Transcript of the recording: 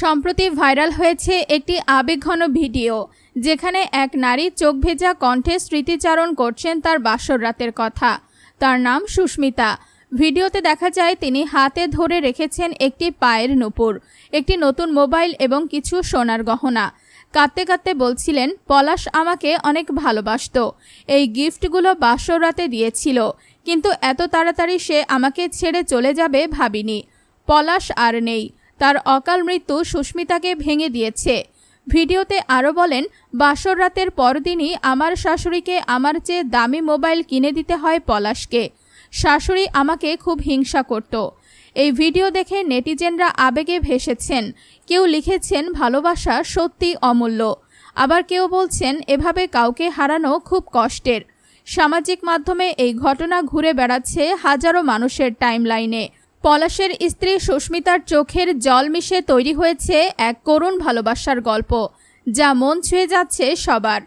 সম্প্রতি ভাইরাল হয়েছে একটি আবেগঘন ভিডিও, যেখানে এক নারী চোখ ভেজা কণ্ঠে স্মৃতিচারণ করছেন তার বাসর রাতের কথা। তার নাম সুস্মিতা। ভিডিওতে দেখা যায়, তিনি হাতে ধরে রেখেছেন একটি পায়ের নুপুর, একটি নতুন মোবাইল এবং কিছু সোনার গহনা। কাঁদতে কাঁদতে বলছিলেন, পলাশ আমাকে অনেক ভালোবাসতো। এই গিফটগুলো বাসর রাতে দিয়েছিল, কিন্তু এত তাড়াতাড়ি সে আমাকে ছেড়ে চলে যাবে ভাবিনি। পলাশ আর নেই। তার অকাল মৃত্যু সুস্মিতাকে ভেঙে দিয়েছে। ভিডিওতে আরও বলেন, বাসর রাতের পরদিনই আমার শাশুড়িকে আমার চেয়ে দামি মোবাইল কিনে দিতে হয় পলাশকে। শাশুড়ি আমাকে খুব হিংসা করত। এই ভিডিও দেখে নেটিজেনরা আবেগে ভেসেছেন। কেউ লিখেছেন, ভালোবাসা সত্যি অমূল্য। আবার কেউ বলছেন, এভাবে কাউকে হারানো খুব কষ্টের। সামাজিক মাধ্যমে এই ঘটনা ঘুরে বেড়াচ্ছে হাজারো মানুষের টাইমলাইনে। পলাশের স্ত্রী সুস্মিতার চোখের জল মিশে তৈরি হয়েছে এক করুণ ভালোবাসার গল্প, যা মন ছুঁয়ে যাচ্ছে সবার।